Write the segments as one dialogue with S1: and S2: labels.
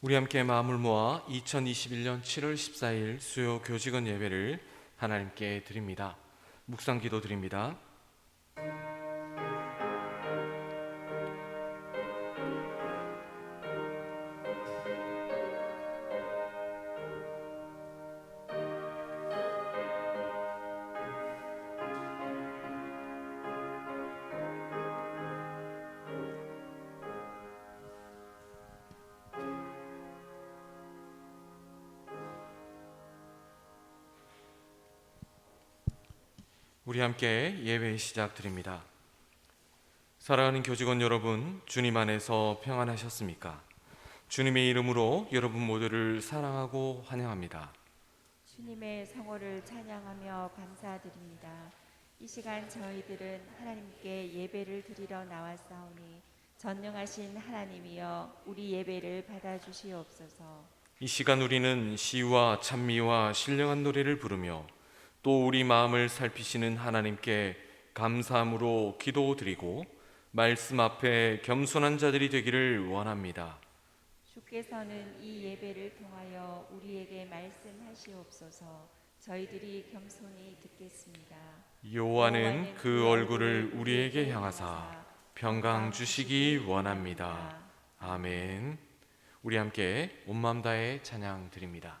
S1: 우리 함께 마음을 모아 2021년 7월 14일 수요 교직원 예배를 하나님께 드립니다. 묵상 기도 드립니다. 함께 예배 시작 드립니다. 사랑하는 교직원 여러분, 주님 안에서 평안하셨습니까? 주님의 이름으로 여러분 모두를 사랑하고 환영합니다.
S2: 주님의 성호를 찬양하며 감사드립니다. 이 시간 저희들은 하나님께 예배를 드리러 나왔사오니 전능하신 하나님이여 우리 예배를 받아주시옵소서.
S1: 이 시간 우리는 시와 찬미와 신령한 노래를 부르며 또 우리 마음을 살피시는 하나님께 감사함으로 기도드리고 말씀 앞에 겸손한 자들이 되기를 원합니다.
S2: 주께서는 이 예배를 통하여 우리에게 말씀하시옵소서. 저희들이 겸손히 듣겠습니다.
S1: 여호와는 그 얼굴을 우리에게 향하사 평강 주시기 원합니다. 아멘. 우리 함께 온 마음 다해 찬양 드립니다.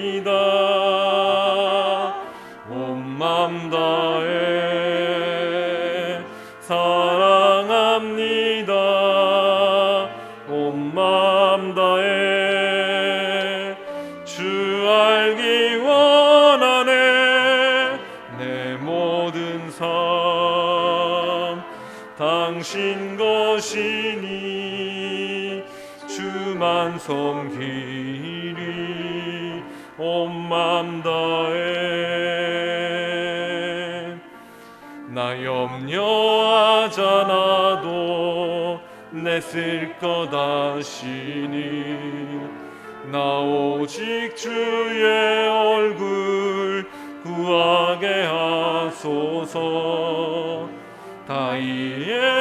S1: 당신 것이니 주만 섬기리 온맘 다해 나 염려하잖아도 내쓸것 아시니 나 오직 주의 얼굴 구하게 하소서. 다 이해할 수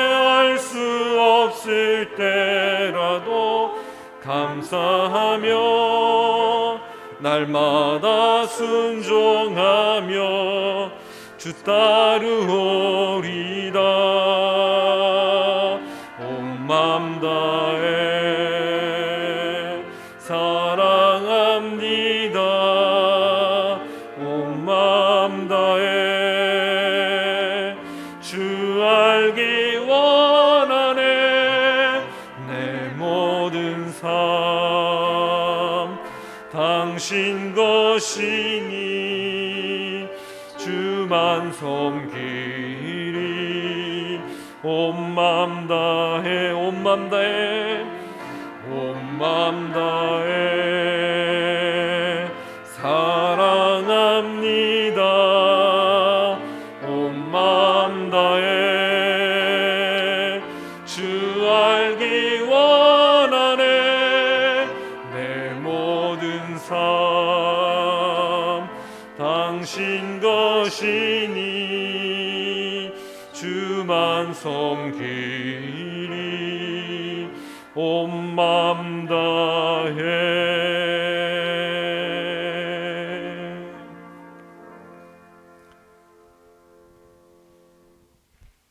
S1: 없을 때라도 감사하며 날마다 순종하며 주 따르오리다 온 맘 다해 다해 온 맘 다해 사랑합니다. 온 맘 다해 주 알기 원하네. 내 모든 삶 당신 것이니 주만 섬기리 온 맘 다해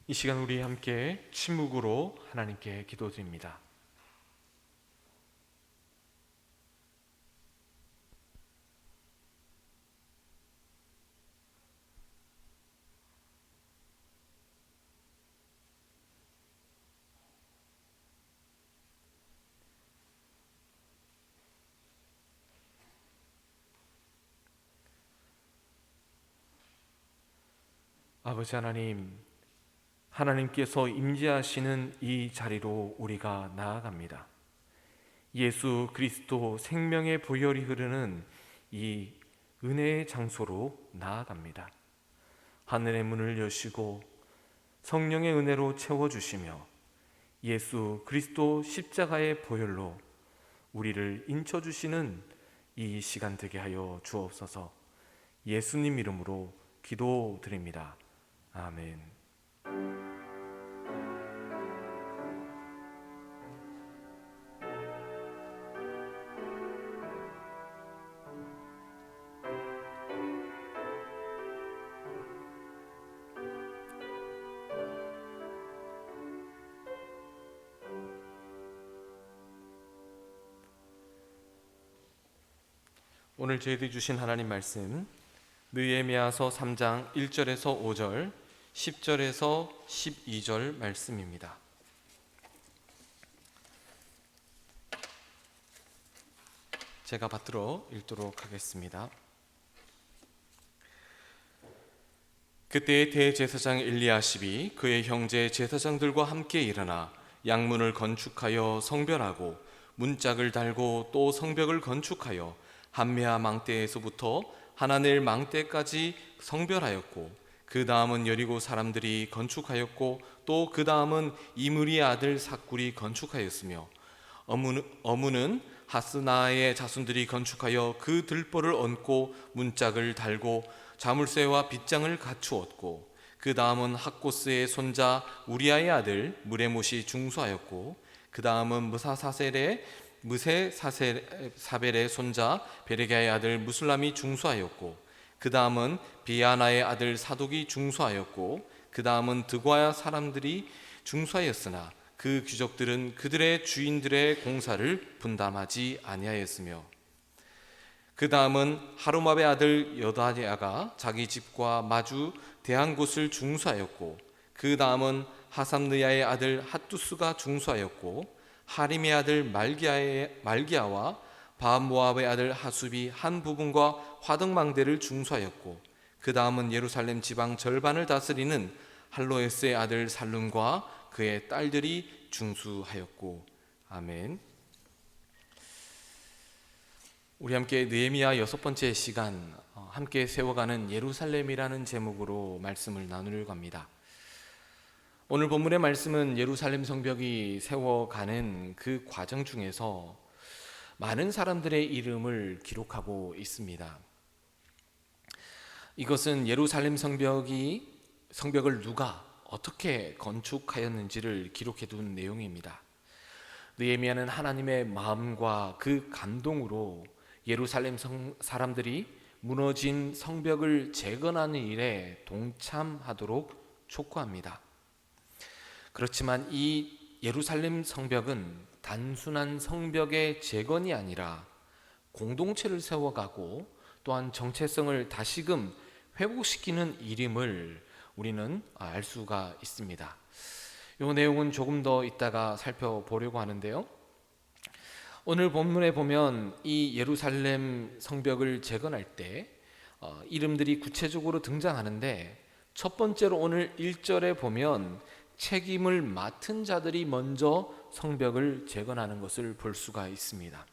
S1: 이 시간 우리 함께 침묵으로 하나님께 기도드립니다.
S3: 아버지 하나님, 하나님께서 임재하시는 이 자리로 우리가 나아갑니다. 예수 그리스도 생명의 보혈이 흐르는 이 은혜의 장소로 나아갑니다. 하늘의 문을 여시고 성령의 은혜로 채워주시며 예수 그리스도 십자가의 보혈로 우리를 인쳐주시는 이 시간 되게 하여 주옵소서 예수님 이름으로 기도드립니다. 아멘. 오늘 저희들이 주신 하나님 말씀 느헤미야서 3장 1절에서 5절, 10절에서 12절 말씀입니다. 제가 받들어 읽도록 하겠습니다. 그때 대제사장 엘리야십이 그의 형제 제사장들과 함께 일어나 양문을 건축하여 성별하고 문짝을 달고 또 성벽을 건축하여 한메아 망대에서부터 하나넬 망대까지 성별하였고 그 다음은 여리고 사람들이 건축하였고 또 그 다음은 이므리 아들 사꿀이 건축하였으며 어무는, 하스나의 자손들이 건축하여 그 들보를 얹고 문짝을 달고 자물쇠와 빗장을 갖추었고 그 다음은 학고스의 손자 우리아의 아들 무레못이 중수하였고 그 다음은 무사사셀의 무세 사세, 사벨의 손자 베레게의 아들 무술람이 중수하였고 그 다음은 비아나의 아들 사독이 중수하였고 그 다음은 드과야 사람들이 중수하였으나 그 귀족들은 그들의 주인들의 공사를 분담하지 아니하였으며 그 다음은 하루마의 아들 여다야가 자기 집과 마주 대한 곳을 중수하였고 그 다음은 하삼느야의 아들 핫두스가 중수하였고 하림의 아들 말기야의 말기야와 바모압의 아들 하숲이 한 부분과 화등망대를 중수하였고 그 다음은 예루살렘 지방 절반을 다스리는 할로에스의 아들 살룸과 그의 딸들이 중수하였고 아멘. 우리 함께 느헤미야 여섯 번째 시간 어, 함께 세워가는 예루살렘이라는 제목으로 말씀을 나누려고 합니다. 오늘 본문의 말씀은 예루살렘 성벽이 세워가는 그 과정 중에서 많은 사람들의 이름을 기록하고 있습니다. 이것은 예루살렘 성벽이 성벽을 누가 어떻게 건축하였는지를 기록해 둔 내용입니다. 느헤미야는 하나님의 마음과 그 감동으로 예루살렘 성, 사람들이 무너진 성벽을 재건하는 일에 동참하도록 촉구합니다. 그렇지만 이 예루살렘 성벽은 단순한 성벽의 재건이 아니라 공동체를 세워가고 또한 정체성을 다시금 회복시키는 일임을 우리는 알 수가 있습니다. 이 내용은 조금 더 이따가 살펴보려고 하는데요. 오늘 본문에 보면 이 예루살렘 성벽을 재건할 때 어, 이름들이 구체적으로 등장하는데 첫 번째로 오늘 1절에 보면 책임을 맡은 자들이 먼저 성벽을 재건하는 것을 볼 수가 있습니다.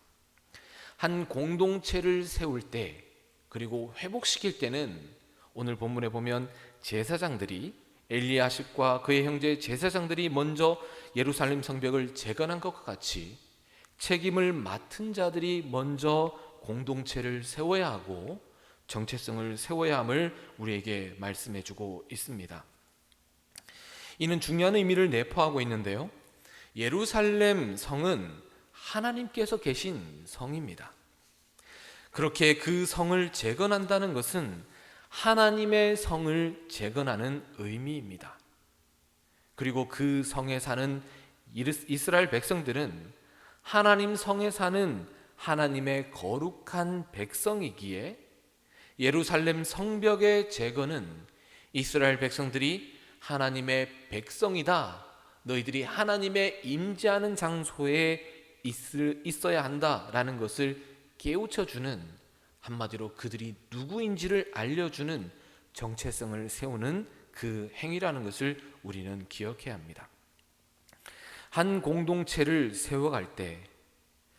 S3: 한 공동체를 세울 때 그리고 회복시킬 때는 오늘 본문에 보면 제사장들이 엘리야십과 그의 형제 제사장들이 먼저 예루살렘 성벽을 재건한 것과 같이 책임을 맡은 자들이 먼저 공동체를 세워야 하고 정체성을 세워야 함을 우리에게 말씀해 주고 있습니다. 이는 중요한 의미를 내포하고 있는데요. 예루살렘 성은 하나님께서 계신 성입니다. 그렇게 그 성을 재건한다는 것은 하나님의 성을 재건하는 의미입니다. 그리고 그 성에 사는 이스라엘 백성들은 하나님 성에 사는 하나님의 거룩한 백성이기에 예루살렘 성벽의 재건은 이스라엘 백성들이 하나님의 백성이다. 너희들이 하나님의 임재하는 장소에 있을, 있어야 한다라는 것을 깨우쳐 주는 한마디로 그들이 누구인지를 알려주는 정체성을 세우는 그 행위라는 것을 우리는 기억해야 합니다. 한 공동체를 세워갈 때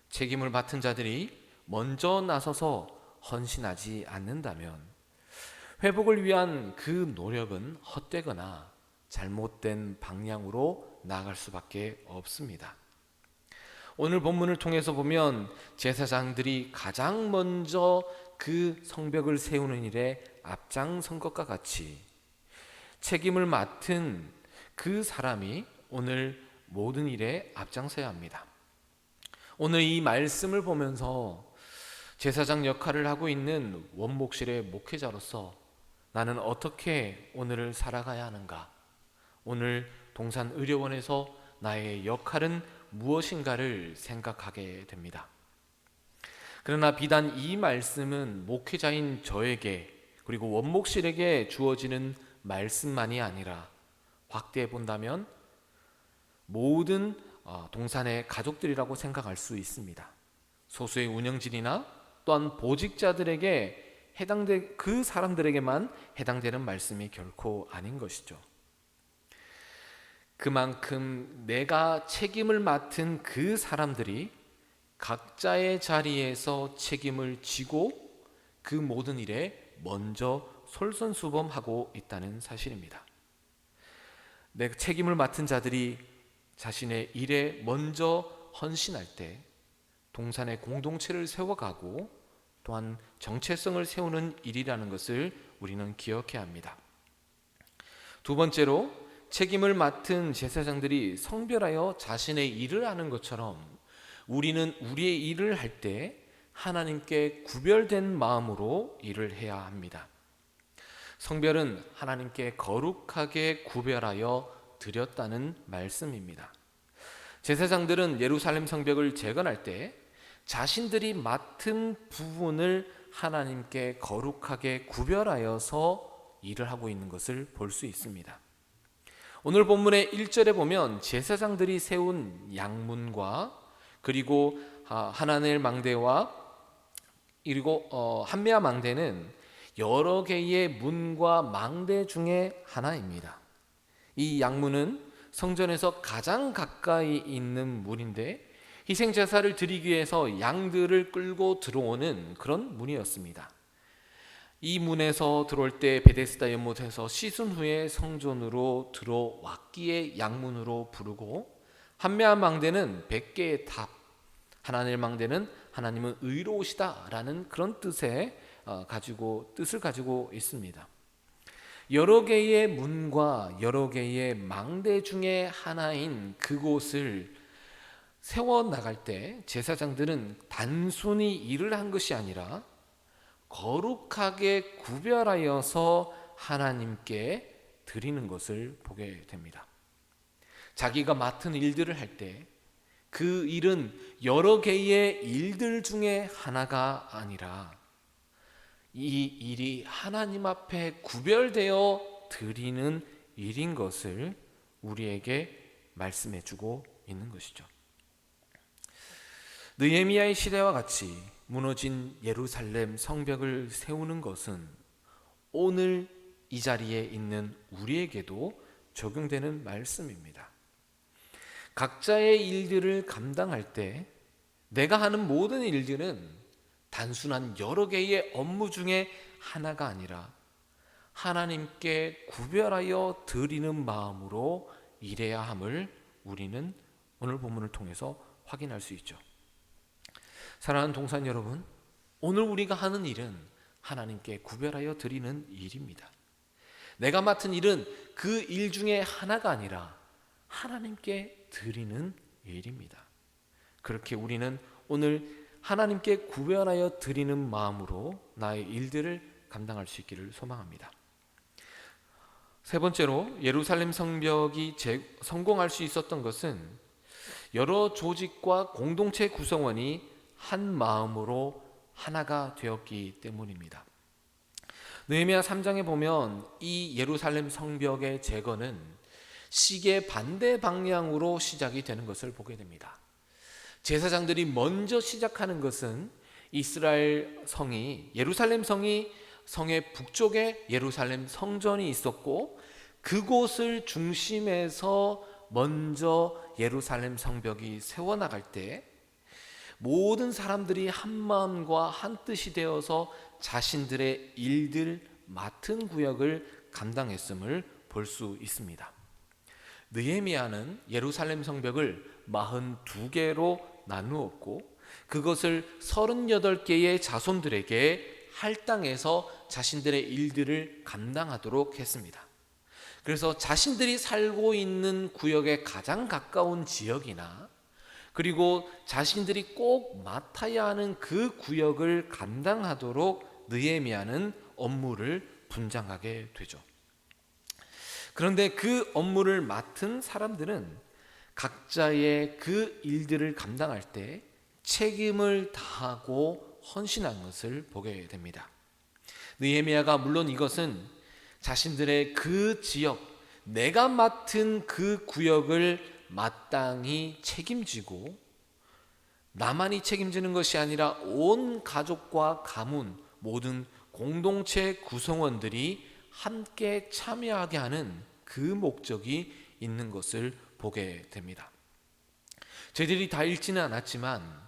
S3: 책임을 맡은 자들이 먼저 나서서 헌신하지 않는다면 회복을 위한 그 노력은 헛되거나 잘못된 방향으로 나갈 수밖에 없습니다. 오늘 본문을 통해서 보면 제사장들이 가장 먼저 그 성벽을 세우는 일에 앞장선 것과 같이 책임을 맡은 그 사람이 오늘 모든 일에 앞장서야 합니다. 오늘 이 말씀을 보면서 제사장 역할을 하고 있는 원목실의 목회자로서 나는 어떻게 오늘을 살아가야 하는가? 오늘 동산 의료원에서 나의 역할은 무엇인가를 생각하게 됩니다. 그러나 비단 이 말씀은 목회자인 저에게 그리고 원목실에게 주어지는 말씀만이 아니라 확대해 본다면 모든 어, 동산의 가족들이라고 생각할 수 있습니다. 소수의 운영진이나 또한 보직자들에게 해당돼 그 사람들에게만 해당되는 말씀이 결코 아닌 것이죠. 그만큼 내가 책임을 맡은 그 사람들이 각자의 자리에서 책임을 지고 그 모든 일에 먼저 솔선수범하고 있다는 사실입니다. 내 책임을 맡은 자들이 자신의 일에 먼저 헌신할 때 동산의 공동체를 세워가고 또한 정체성을 세우는 일이라는 것을 우리는 기억해야 합니다. 두 번째로 책임을 맡은 제사장들이 성별하여 자신의 일을 하는 것처럼 우리는 우리의 일을 할 때 하나님께 구별된 마음으로 일을 해야 합니다. 성별은 하나님께 거룩하게 구별하여 드렸다는 말씀입니다. 제사장들은 예루살렘 성벽을 재건할 때 자신들이 맡은 부분을 하나님께 거룩하게 구별하여서 일을 하고 있는 것을 볼 수 있습니다. 오늘 본문의 1절에 보면 제사장들이 세운 양문과 그리고 아, 하나넬 망대와 그리고 어, 한메아 망대는 여러 개의 문과 망대 중에 하나입니다. 이 양문은 성전에서 가장 가까이 있는 문인데 희생 제사를 드리기 위해서 양들을 끌고 들어오는 그런 문이었습니다. 이 문에서 들어올 때 베데스다 연못에서 씻은 후에 성전으로 들어왔기에 양문으로 부르고 한메아 망대는 100개의 탑 하나님 망대는 하나님은 의로우시다라는 그런 뜻에 어, 가지고 뜻을 가지고 있습니다. 여러 개의 문과 여러 개의 망대 중에 하나인 그곳을 세워 나갈 때 제사장들은 단순히 일을 한 것이 아니라 거룩하게 구별하여서 하나님께 드리는 것을 보게 됩니다. 자기가 맡은 일들을 할 때 그 일은 여러 개의 일들 중에 하나가 아니라 이 일이 하나님 앞에 구별되어 드리는 일인 것을 우리에게 말씀해 주고 있는 것이죠. 느헤미야의 시대와 같이 무너진 예루살렘 성벽을 세우는 것은 오늘 이 자리에 있는 우리에게도 적용되는 말씀입니다. 각자의 일들을 감당할 때 내가 하는 모든 일들은 단순한 여러 개의 업무 중에 하나가 아니라 하나님께 구별하여 드리는 마음으로 일해야 함을 우리는 오늘 본문을 통해서 확인할 수 있죠. 사랑하는 동산 여러분, 오늘 우리가 하는 일은 하나님께 구별하여 드리는 일입니다. 내가 맡은 일은 그 일 중에 하나가 아니라 하나님께 드리는 일입니다. 그렇게 우리는 오늘 하나님께 구별하여 드리는 마음으로 나의 일들을 감당할 수 있기를 소망합니다. 세 번째로 예루살렘 성벽이 성공할 수 있었던 것은 여러 조직과 공동체 구성원이 한 마음으로 하나가 되었기 때문입니다. 느헤미야 3장에 보면 이 예루살렘 성벽의 재건은 시계 반대 방향으로 시작이 되는 것을 보게 됩니다. 제사장들이 먼저 시작하는 것은 이스라엘 성이 예루살렘 성이 성의 북쪽에 예루살렘 성전이 있었고 그곳을 중심에서 먼저 예루살렘 성벽이 세워나갈 때 모든 사람들이 한 마음과 한 뜻이 되어서 자신들의 일들 맡은 구역을 감당했음을 볼 수 있습니다. 느헤미야는 예루살렘 성벽을 42개로 나누었고 그것을 38개의 자손들에게 할당해서 자신들의 일들을 감당하도록 했습니다. 그래서 자신들이 살고 있는 구역에 가장 가까운 지역이나 그리고 자신들이 꼭 맡아야 하는 그 구역을 감당하도록 느헤미야는 업무를 분장하게 되죠. 그런데 그 업무를 맡은 사람들은 각자의 그 일들을 감당할 때 책임을 다하고 헌신한 것을 보게 됩니다. 느헤미야가 물론 이것은 자신들의 그 지역, 내가 맡은 그 구역을 마땅히 책임지고 나만이 책임지는 것이 아니라 온 가족과 가문 모든 공동체 구성원들이 함께 참여하게 하는 그 목적이 있는 것을 보게 됩니다. 저희들이 다 읽지는 않았지만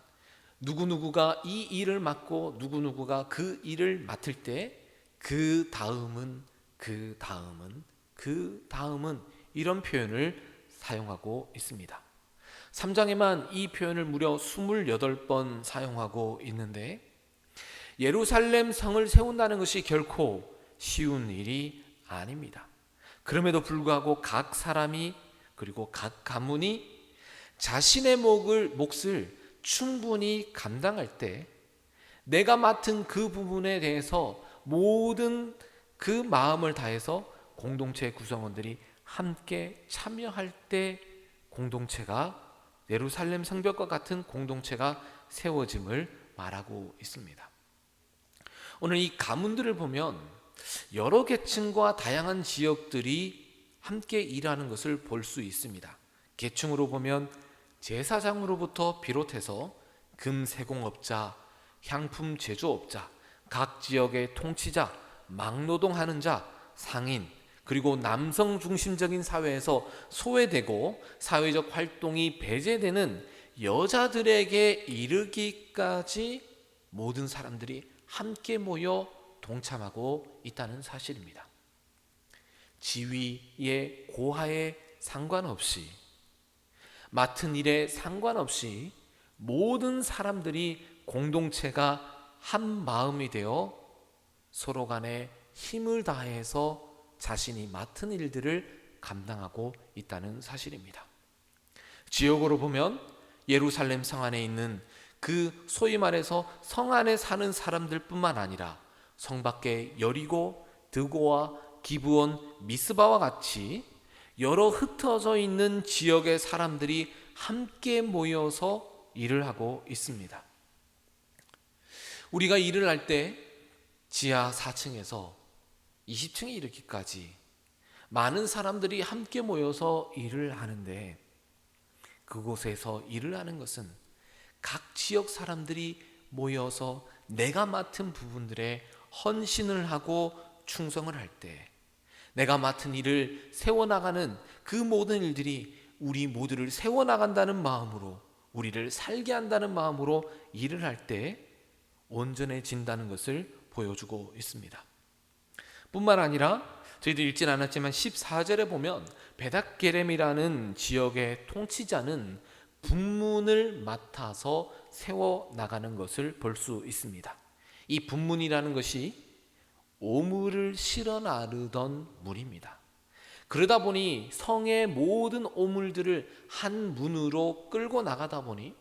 S3: 누구누구가 이 일을 맡고 누구누구가 그 일을 맡을 때 그 다음은 그 다음은 그 다음은 이런 표현을 사용하고 있습니다. 3장에만 이 표현을 무려 28번 사용하고 있는데 예루살렘 성을 세운다는 것이 결코 쉬운 일이 아닙니다. 그럼에도 불구하고 각 사람이 그리고 각 가문이 자신의 목을 몫을 충분히 감당할 때 내가 맡은 그 부분에 대해서 모든 그 마음을 다해서 공동체 구성원들이 함께 참여할 때 공동체가 예루살렘 성벽과 같은 공동체가 세워짐을 말하고 있습니다. 오늘 이 가문들을 보면 여러 계층과 다양한 지역들이 함께 일하는 것을 볼 수 있습니다. 계층으로 보면 제사장으로부터 비롯해서 금세공업자, 향품 제조업자, 각 지역의 통치자, 막노동하는 자, 상인, 그리고 남성 중심적인 사회에서 소외되고 사회적 활동이 배제되는 여자들에게 이르기까지 모든 사람들이 함께 모여 동참하고 있다는 사실입니다. 지위의 고하에 상관없이 맡은 일에 상관없이 모든 사람들이 공동체가 한 마음이 되어 서로 간에 힘을 다해서 자신이 맡은 일들을 감당하고 있다는 사실입니다. 지역으로 보면 예루살렘 성 안에 있는 그 소위 말해서 성 안에 사는 사람들뿐만 아니라 성 밖에 여리고 드고와 기브온 미스바와 같이 여러 흩어져 있는 지역의 사람들이 함께 모여서 일을 하고 있습니다. 우리가 일을 할 때 지하 4층에서 20층에 이르기까지 많은 사람들이 함께 모여서 일을 하는데 그곳에서 일을 하는 것은 각 지역 사람들이 모여서 내가 맡은 부분들에 헌신을 하고 충성을 할 때 내가 맡은 일을 세워나가는 그 모든 일들이 우리 모두를 세워나간다는 마음으로 우리를 살게 한다는 마음으로 일을 할 때 온전해진다는 것을 보여주고 있습니다. 뿐만 아니라 저희들 읽진 않았지만 14절에 보면 베닥게렘이라는 지역의 통치자는 분문을 맡아서 세워 나가는 것을 볼 수 있습니다. 이 분문이라는 것이 오물을 실어 나르던 물입니다. 그러다 보니 성의 모든 오물들을 한 문으로 끌고 나가다 보니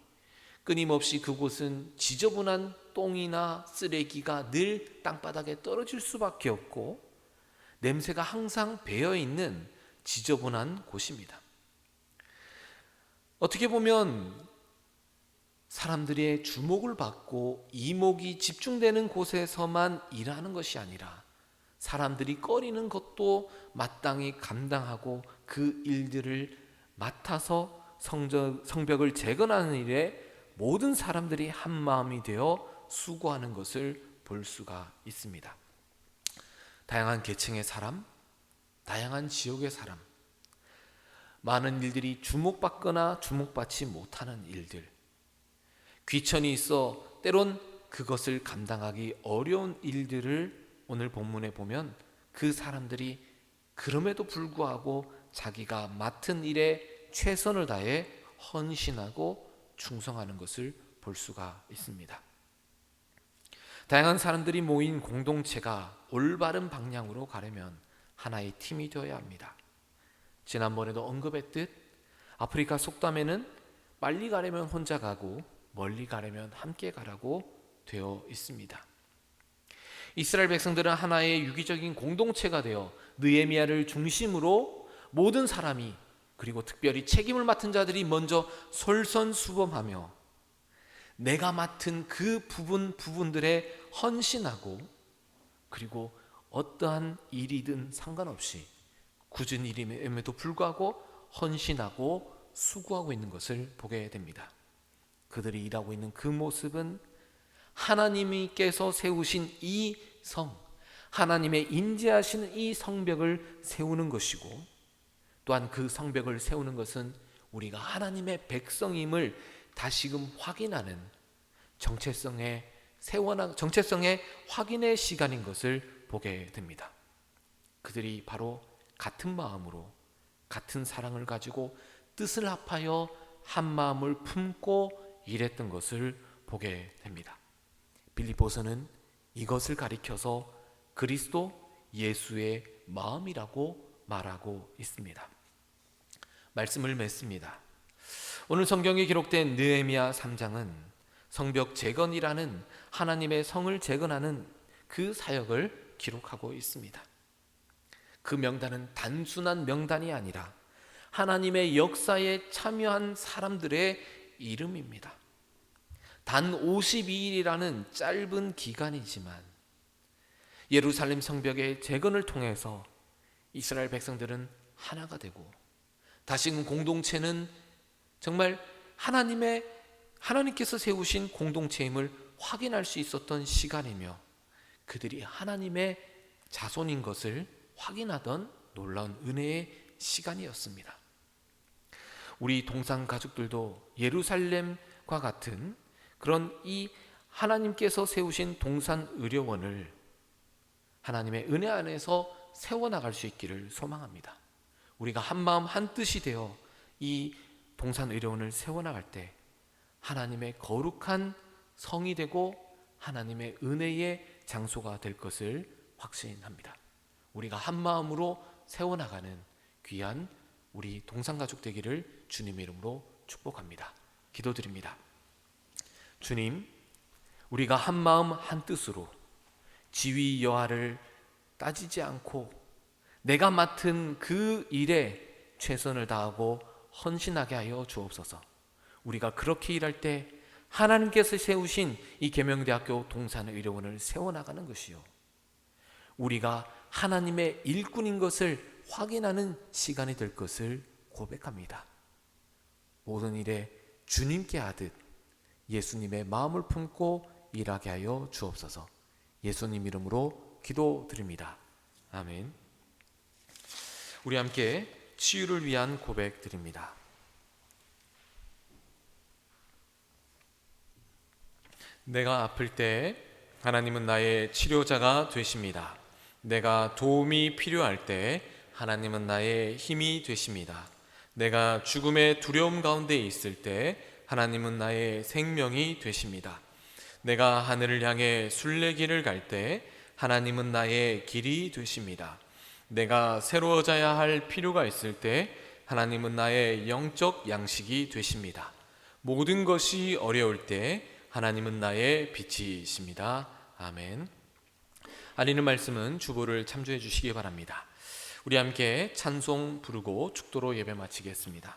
S3: 끊임없이 그곳은 지저분한 똥이나 쓰레기가 늘 땅바닥에 떨어질 수밖에 없고 냄새가 항상 배어 있는 지저분한 곳입니다. 어떻게 보면 사람들의 주목을 받고 이목이 집중되는 곳에서만 일하는 것이 아니라 사람들이 꺼리는 것도 마땅히 감당하고 그 일들을 맡아서 성적, 성벽을 재건하는 일에 모든 사람들이 한 마음이 되어 수고하는 것을 볼 수가 있습니다. 다양한 계층의 사람, 다양한 지역의 사람, 많은 일들이 주목받거나 주목받지 못하는 일들, 귀천이 있어 때론 그것을 감당하기 어려운 일들을 오늘 본문에 보면 그 사람들이 그럼에도 불구하고 자기가 맡은 일에 최선을 다해 헌신하고 충성하는 것을 볼 수가 있습니다. 다양한 사람들이 모인 공동체가 올바른 방향으로 가려면 하나의 팀이 되어야 합니다. 지난번에도 언급했듯 아프리카 속담에는 빨리 가려면 혼자 가고 멀리 가려면 함께 가라고 되어 있습니다. 이스라엘 백성들은 하나의 유기적인 공동체가 되어 느헤미야를 중심으로 모든 사람이 그리고 특별히 책임을 맡은 자들이 먼저 솔선수범하며 내가 맡은 그 부분 부분들에 헌신하고 그리고 어떠한 일이든 상관없이 굳은 일임에도 불구하고 헌신하고 수고하고 있는 것을 보게 됩니다. 그들이 일하고 있는 그 모습은 하나님께서 세우신 이 성, 하나님의 인지하시는 이 성벽을 세우는 것이고 또한 그 성벽을 세우는 것은 우리가 하나님의 백성임을 다시금 확인하는 정체성의 세워나 정체성의 확인의 시간인 것을 보게 됩니다. 그들이 바로 같은 마음으로 같은 사랑을 가지고 뜻을 합하여 한 마음을 품고 일했던 것을 보게 됩니다. 빌립보서는 이것을 가리켜서 그리스도 예수의 마음이라고 말하고 있습니다. 말씀을 맺습니다. 오늘 성경에 기록된 느헤미야 3장은 성벽 재건이라는 하나님의 성을 재건하는 그 사역을 기록하고 있습니다. 그 명단은 단순한 명단이 아니라 하나님의 역사에 참여한 사람들의 이름입니다. 단 52일이라는 짧은 기간이지만 예루살렘 성벽의 재건을 통해서 이스라엘 백성들은 하나가 되고 다시금 공동체는 정말 하나님의 하나님께서 세우신 공동체임을 확인할 수 있었던 시간이며 그들이 하나님의 자손인 것을 확인하던 놀라운 은혜의 시간이었습니다. 우리 동상 가족들도 예루살렘과 같은 그런 이 하나님께서 세우신 동산 의료원을 하나님의 은혜 안에서 세워나갈 수 있기를 소망합니다. 우리가 한 마음 한 뜻이 되어 이 동산 의료원을 세워나갈 때 하나님의 거룩한 성이 되고 하나님의 은혜의 장소가 될 것을 확신합니다. 우리가 한 마음으로 세워나가는 귀한 우리 동상가족 되기를 주님의 이름으로 축복합니다. 기도드립니다. 주님, 우리가 한 마음 한 뜻으로 지위 여하를 따지지 않고 내가 맡은 그 일에 최선을 다하고 헌신하게 하여 주옵소서. 우리가 그렇게 일할 때 하나님께서 세우신 이 계명대학교 동산의료원을 세워나가는 것이요. 우리가 하나님의 일꾼인 것을 확인하는 시간이 될 것을 고백합니다. 모든 일에 주님께 하듯 예수님의 마음을 품고 일하게 하여 주옵소서. 예수님 이름으로 기도드립니다. 아멘. 우리 함께 치유를 위한 고백 드립니다. 내가 아플 때 하나님은 나의 치료자가 되십니다. 내가 도움이 필요할 때 하나님은 나의 힘이 되십니다. 내가 죽음의 두려움 가운데 있을 때 하나님은 나의 생명이 되십니다. 내가 하늘을 향해 순례길을 갈 때 하나님은 나의 길이 되십니다. 내가 새로워져야 할 필요가 있을 때 하나님은 나의 영적 양식이 되십니다. 모든 것이 어려울 때 하나님은 나의 빛이십니다. 아멘. 아리는 말씀은 주보를 참조해 주시기 바랍니다. 우리 함께 찬송 부르고 축도로 예배 마치겠습니다.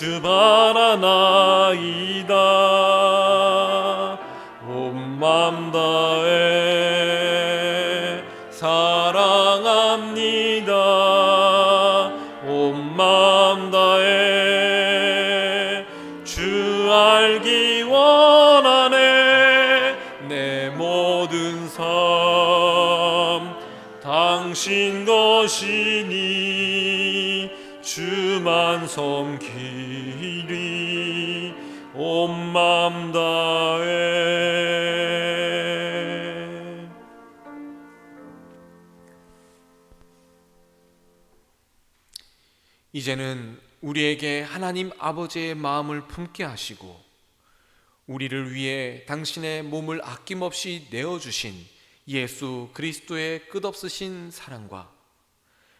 S1: 주 바라나이다. 온맘 다해 사랑합니다. 온맘 다해 주 알기 원하네. 내 모든 삶 당신 것이니 주만 섬기리 온맘 다해.
S3: 이제는 우리에게 하나님 아버지의 마음을 품게 하시고 우리를 위해 당신의 몸을 아낌없이 내어 주신 예수 그리스도의 끝없으신 사랑과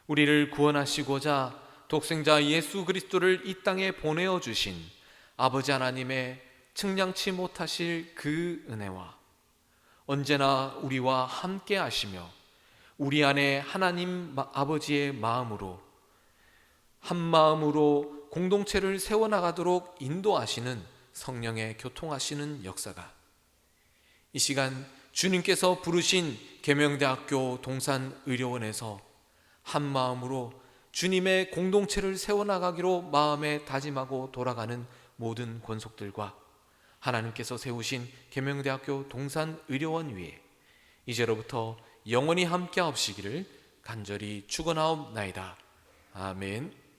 S3: 우리를 구원하시고자 독생자 예수 그리스도를 이 땅에 보내어 주신 아버지 하나님의 측량치 못하실 그 은혜와 언제나 우리와 함께 하시며 우리 안에 하나님 마- 아버지의 마음으로 한 마음으로 공동체를 세워나가도록 인도하시는 성령의 교통하시는 역사가 이 시간 주님께서 부르신 계명대학교 동산의료원에서 한 마음으로 주님의 공동체를 세워나가기로 마음에 다짐하고 돌아가는 모든 권속들과 하나님께서 세우신 계명대학교 동산의료원 위에 이제로부터 영원히 함께 하옵시기를 간절히 축원하옵나이다. 아멘.